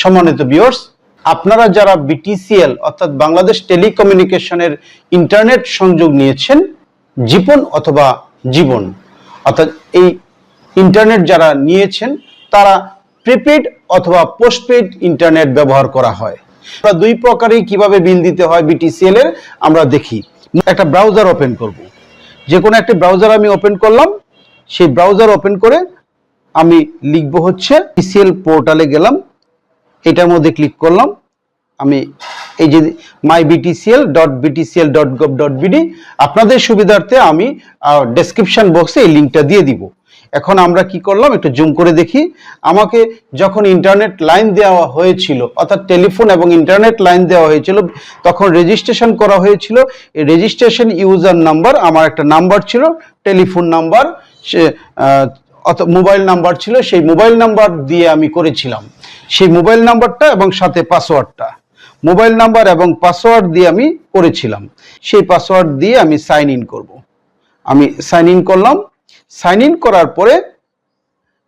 সম্মানিত ভিউয়ার্স আপনারা যারা বিটিসিএল অর্থাৎ বাংলাদেশ টেলিকমিউনিকেশনের ইন্টারনেট সংযোগ নিয়েছেন, জীবন অথবা জীবন, অর্থাৎ এই ইন্টারনেট যারা নিয়েছেন, তারা প্রিপেড অথবা পোস্টপেড ইন্টারনেট ব্যবহার করা হয়। আমরা দুই প্রকারেই কীভাবে বিল দিতে হয় বিটিসিএল এর, আমরা দেখি। একটা ব্রাউজার ওপেন করব। যে কোনো একটা ব্রাউজার আমি ওপেন করলাম, সেই ব্রাউজার ওপেন করে আমি লিখব হচ্ছে বিসিএল পোর্টালে গেলাম। এটার মধ্যে ক্লিক করলাম। আমি এই যে my BTCL dot BTCL dot gov dot BD আপনাদের সুবিধার্থে আমি ডেসক্রিপশন বক্সে এই লিঙ্কটা দিয়ে দিব। এখন আমরা কি করলাম, একটু জুম করে দেখি। আমাকে যখন ইন্টারনেট লাইন দেওয়া হয়েছিল, অর্থাৎ টেলিফোন এবং ইন্টারনেট লাইন দেওয়া হয়েছিল, তখন রেজিস্ট্রেশন করা হয়েছিল। এই রেজিস্ট্রেশন ইউজার নাম্বার আমার একটা নাম্বার ছিল টেলিফোন নাম্বার সে মোবাইল নাম্বার ছিল, সেই মোবাইল নাম্বার দিয়ে আমি করেছিলাম। সেই মোবাইল নাম্বারটা এবং সাথে পাসওয়ার্ডটা। মোবাইল নাম্বার এবং পাসওয়ার্ড দিয়ে আমি করেছিলাম। সেই পাসওয়ার্ড দিয়ে আমি সাইন ইন করব। আমি সাইন ইন করলাম। সাইন ইন করার পরে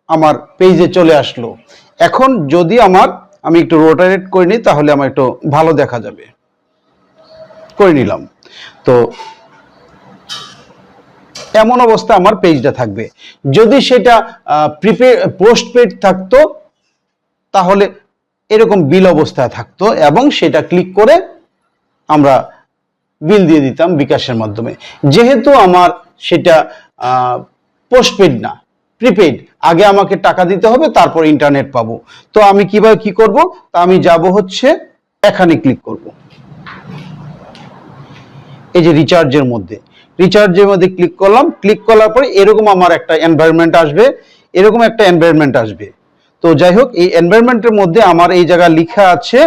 আমার পেজে চলে আসলো। এখন যদি আমার, আমি একটু রোটারেট করে নিই, তাহলে আমার একটু ভালো দেখা যাবে। করে নিলাম। তো এমন অবস্থা আমার পেজটা থাকবে। যদি সেটা প্রিপেড পোস্টপেড থাকতো তাহলে এরকম বিল অবস্থায় থাকতো এবং সেটা ক্লিক করে আমরা বিল দিয়ে দিতাম বিকাশের মাধ্যমে। যেহেতু আমার সেটা পোস্টপেড না প্রিপেড আগে আমাকে টাকা দিতে হবে, তারপর ইন্টারনেট পাবো। তো আমি কীভাবে কি করব? তা আমি যাব হচ্ছে, এখানে ক্লিক করব। এই যে রিচার্জের মধ্যে। রিচার্জের মধ্যে ক্লিক করলাম ক্লিক করার পরে এরকম আমার একটা এনভায়রনমেন্ট আসবে, এরকম একটা এনভায়রনমেন্ট আসবে। তো যাই হোক, এই এনভায়রনমেন্টের মধ্যে আমার এই জায়গায় লেখা আছে,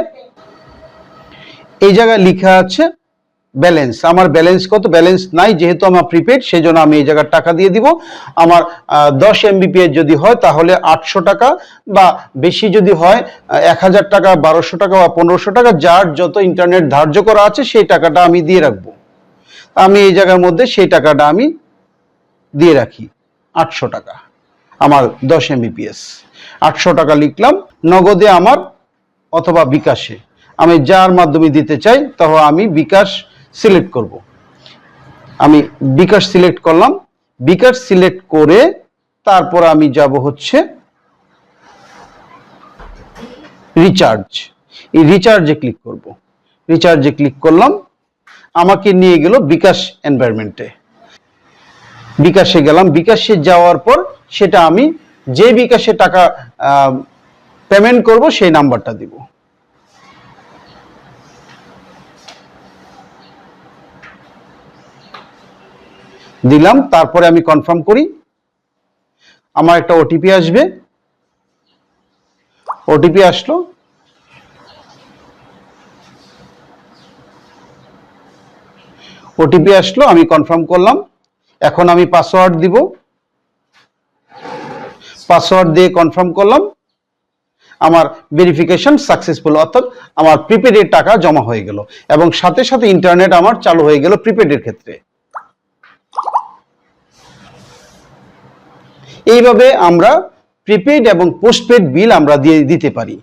এই জায়গায় লেখা আছে ব্যালেন্স আমার ব্যালেন্স কত? ব্যালেন্স নাই, যেহেতু আমার প্রিপেড সেই জন্য আমি এই জায়গার টাকা দিয়ে দিব। আমার দশ এমবিপিএস যদি হয়, তাহলে আটশো টাকা বা বেশি যদি হয় এক হাজার টাকা, বারোশো টাকা বা পনেরোশো টাকা, যার যত ইন্টারনেট ধার্য করা আছে, সেই টাকাটা আমি দিয়ে রাখব। আমি এই জায়গার মধ্যে সেই টাকাটা আমি দিয়ে রাখি, আটশো টাকা, আমার দশ এমবিপিএস আটশো টাকা লিখলাম, নগদে আমার অথবা বিকাশে। আমি যার মাধ্যমে দিতে চাই, তাহলে আমি বিকাশ সিলেক্ট করব। আমি বিকাশ সিলেক্ট করলাম। বিকাশ সিলেক্ট করে তারপর আমি যাব হচ্ছে রিচার্জ। এই রিচার্জে ক্লিক করব। রিচার্জে ক্লিক করলাম। আমাকে নিয়ে গেল বিকাশ এনভায়রনমেন্টে। বিকাশে গেলাম। বিকাশে যাওয়ার পর সেটা আমি যে বিকাশে টাকা পেমেন্ট করব, সেই নাম্বারটা দিব। দিলাম, তারপরে আমি কনফার্ম করি। আমার একটা ওটিপি আসবে। ওটিপি আসলো। ওটিপি আসলো, আমি কনফার্ম করলাম। এখন আমি পাসওয়ার্ড দিব। পাসওয়ার্ড দিয়ে কনফার্ম করলাম। আমার ভেরিফিকেশন সাকসেসফুল অর্থাৎ আমার প্রিপেডের টাকা জমা হয়ে গেল এবং সাথে সাথে ইন্টারনেট আমার চালু হয়ে গেল প্রিপেডের ক্ষেত্রে। এইভাবে আমরা প্রিপেড এবং পোস্টপেড বিল আমরা দিয়ে দিতে পারি।